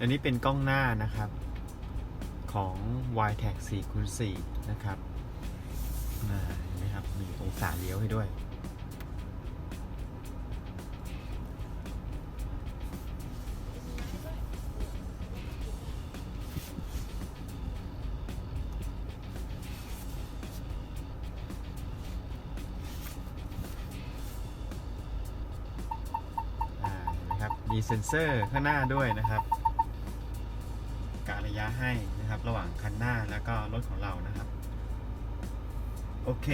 อันนี้เป็นกล้องหน้านะครับของ y t a g 4คูณ4นะครับเห็นไหมครับ มีองศาเลี้ยวให้ด้วยนไหมครับมีเซ็นเซอร์ข้างหน้าด้วยนะครับ ระยะให้นะครับ ระหว่างคันหน้าแล้วก็รถของเรานะครับ โอเค